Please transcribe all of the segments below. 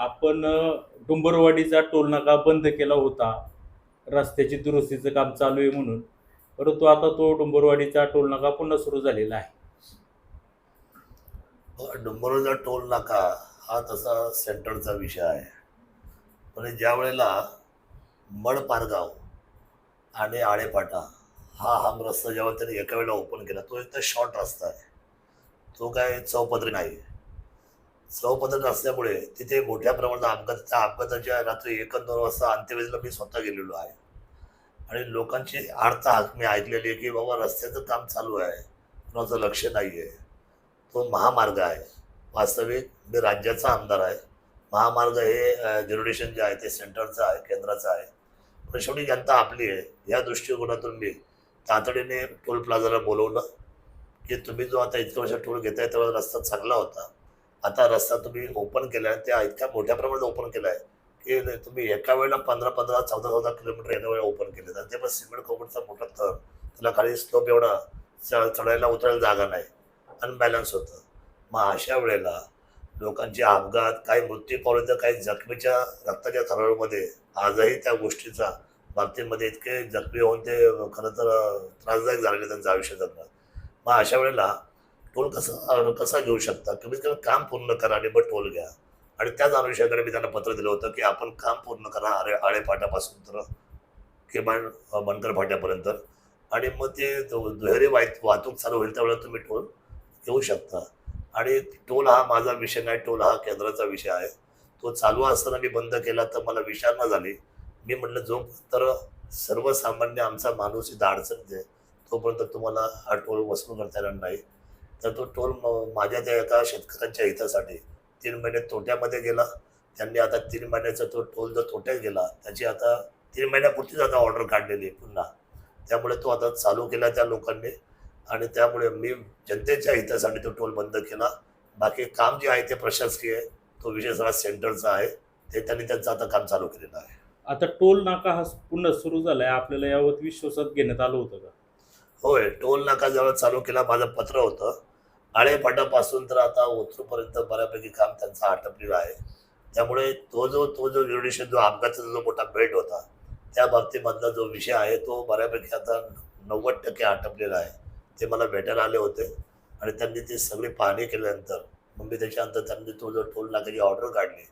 आपण डुंबरवाडीचा टोलनाका टोल नाका बंद केला होता. रस्त्याची दुरुस्तीचं काम चालू आहे म्हणून. परंतु आता तो डुंबरवाडीचा टोल नाका पुन्हा सुरू झालेला आहे. डुंबरवाडीचा टोल नाका हा तसा सेंटरचा विषय आहे. पण ज्या वेळेला मडपारगाव आणि आळेपाटा हा हम रस्ता जेव्हा त्यांनी एका वेळेला ओपन केला तो एक तर शॉर्ट रस्ता आहे. तो काय चौपदरी नाही. चौपदरी असल्यामुळे तिथे मोठ्या प्रमाणात अपघात त्या अपघाताच्या रात्री एक दोन वाजता अंत्यवेळेला मी स्वतः गेलेलो आहे. आणि लोकांची आडता हाक मी ऐकलेली आहे की बाबा रस्त्याचं काम चालू आहे. कुणाचं लक्ष नाही आहे तो महामार्ग आहे. वास्तविक मी राज्याचा आमदार आहे. महामार्ग हे ज्युरिडिशन जे आहे ते सेंटरचं आहे केंद्राचं आहे. पण शेवटी जनता आपली आहे. या दृष्टिकोनातून मी तातडीने टोल प्लाझाला बोलवलं की तुम्ही जो आता इतक्या वर्ष टोल घेताय तेव्हा रस्ता चांगला होता. आता रस्ता तुम्ही ओपन केला आहे त्या इतक्या मोठ्या प्रमाणात ओपन केला आहे की तुम्ही एका वेळेला पंधरा पंधरा चौदा चौदा किलोमीटर एका वेळेला ओपन केले आणि ते पण सिमेंट कोबडचा मोठा थर. त्याला खाली स्लोप एवढा. चढायला उतरायला जागा नाही. अनबॅलन्स होतं. मग अशा वेळेला लोकांचे अपघात काही मृत्यू पावले तर काही जखमीच्या रक्ताच्या थरामध्ये आजही त्या गोष्टीचा बाबतीमध्ये इतके जखमी होऊन ते खरं तर त्रासदायक झालेले त्यांचं आयुष्य जगणं. मग अशा वेळेला टोल कसा कसा घेऊ शकता? कमीत कमी काम पूर्ण करा आणि मग टोल घ्या. आणि त्याच अनुषंगाने मी त्यांना पत्र दिलं होतं की आपण काम पूर्ण करा आळे फाट्यापासून तर किमान बनकर फाट्यापर्यंत. आणि मग ते दुहेरी वाय वाहतूक चालू होईल त्यावेळेला तुम्ही टोल घेऊ शकता. आणि टोल हा माझा विषय नाही टोल हा केंद्राचा विषय आहे. तो चालू असताना मी बंद केला तर मला विचारणा झाली. मी म्हटलं जो तर सर्वसामान्य आमचा माणूस इथं अडचणीत आहे तोपर्यंत तुम्हाला हा टोल वसूल करता येणार नाही. तर तो टोल माझ्या त्या एका शेतकऱ्यांच्या हितासाठी तीन महिने तोट्यामध्ये गेला. त्यांनी आता तीन महिन्याचा तो टोल जर तोट्यात गेला त्याची आता तीन महिन्यापुरतीच आता ऑर्डर काढलेली आहे पुन्हा. त्यामुळे तो आता चालू केला त्या लोकांनी आणि त्यामुळे मी जनतेच्या हितासाठी तो टोल बंद केला. बाकी काम जे आहे ते प्रशासकीय आहे तो विषय सगळा सेंटरचा आहे ते त्यांनी त्यांचं आता काम चालू केलेलं आहे. आता टोल नाका हा पुन्हा सुरू झालाय आपल्याला यावत विश्वासात घेण्यात आलं होतं का? होय टोल नाका जेव्हा चालू केला माझं पत्र होतं. आळेपाटापासून तर आता ओथरूपर्यंत बऱ्यापैकी काम त्यांचं आटपलेलं आहे. त्यामुळे तो जो तो जो ज्युडिशियल जो अपघाताचा जो मोठा बेल्ट होता त्या बाबतीमधला जो विषय आहे तो बऱ्यापैकी आता नव्वद टक्के आटपलेला आहे. ते मला भेटायला आले होते आणि त्यांनी ती सगळी पाहणी केल्यानंतर मग मी त्याच्यानंतर त्यांनी तो जो टोल नाक्याची ऑर्डर काढली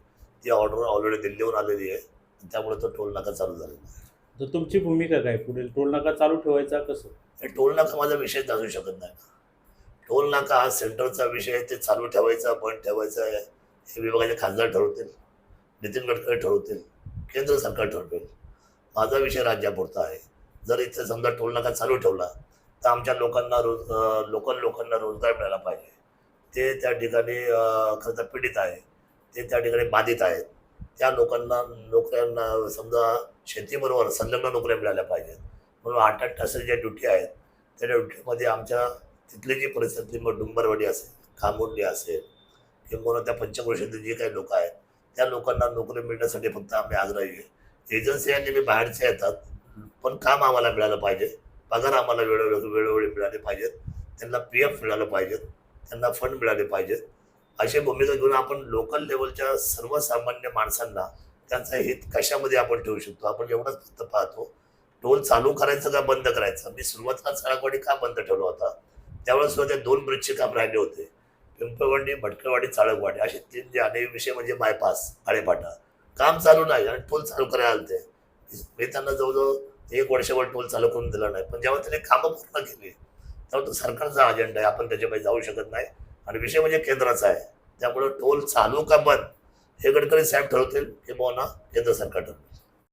ती ऑर्डर ऑलरेडी दिल्लीहून आलेली आहे. त्यामुळे तो टोल नाका चालू झालेला आहे. तर तुमची भूमिका काय? पुढील टोल नाका चालू ठेवायचा कसं? टोल नाका माझा विषय असू शकत नाही. टोल नाका हा सेंटरचा विषय आहे ते चालू ठेवायचा बंद ठेवायचा आहे हे विभागाचे खासदार ठरवतील नितीन गडकरी ठरवतील केंद्र सरकार ठरवेल. माझा विषय राज्यापुरता आहे. जर इथे समजा टोल नाका चालू ठेवला तर आमच्या लोकांना रोज लोकल लोकांना रोजगार मिळाला पाहिजे. ते त्या ठिकाणी खरं तर पीडित आहे ते त्या ठिकाणी बाधित आहेत. त्या लोकांना नोकऱ्यांना समजा शेतीबरोबर संलग्न नोकऱ्या मिळाल्या पाहिजेत. म्हणून आठ आठ तासाच्या ज्या ड्युटी आहेत त्या ड्युटीमध्ये आमच्या तिथली जी परिस्थिती मग डुंबरवाडी असेल खामोडली असेल किंवा त्या पंचक्रोशीतील जे काही लोक आहेत त्या लोकांना नोकरी मिळण्यासाठी फक्त आम्ही आग्रही आहे. एजन्सी नेहमी मी बाहेरचे येतात पण काम आम्हाला मिळालं पाहिजे. पगार आम्हाला वेळोवेळी वेळोवेळी मिळाले पाहिजेत. त्यांना पी एफ मिळालं पाहिजेत. त्यांना फंड मिळाले पाहिजेत. अशी भूमिका घेऊन आपण लोकल लेवलच्या सर्वसामान्य माणसांना त्यांचं हित कशामध्ये आपण ठेवू शकतो? आपण एवढंच फक्त पाहतो. टोल चालू करायचं का बंद करायचं? मी सुरुवातीला चाळकवाडी का बंद ठेवला होता? त्यावेळेस सुद्धा ते दोन ब्रिजचे काम राहिले होते. पिंपळवाडी भटकळवाडी चाळकवाडी असे तीन जे अनेक विषय म्हणजे बायपास आळेपाटा काम चालू नाही आणि टोल चालू करायला आलते. मी त्यांना जवळजवळ एक वर्षभर टोल चालू करून दिला नाही. पण जेव्हा त्याने कामं पूर्ण केली तेव्हा तो सरकारचा अजेंडा आहे. आपण त्याच्यामध्ये जाऊ शकत नाही. आणि विषय म्हणजे केंद्राचा आहे. त्यामुळे टोल चालू का बंद हे गडकरी साहेब ठरवतील किंवा केंद्र सरकार ठरवतील.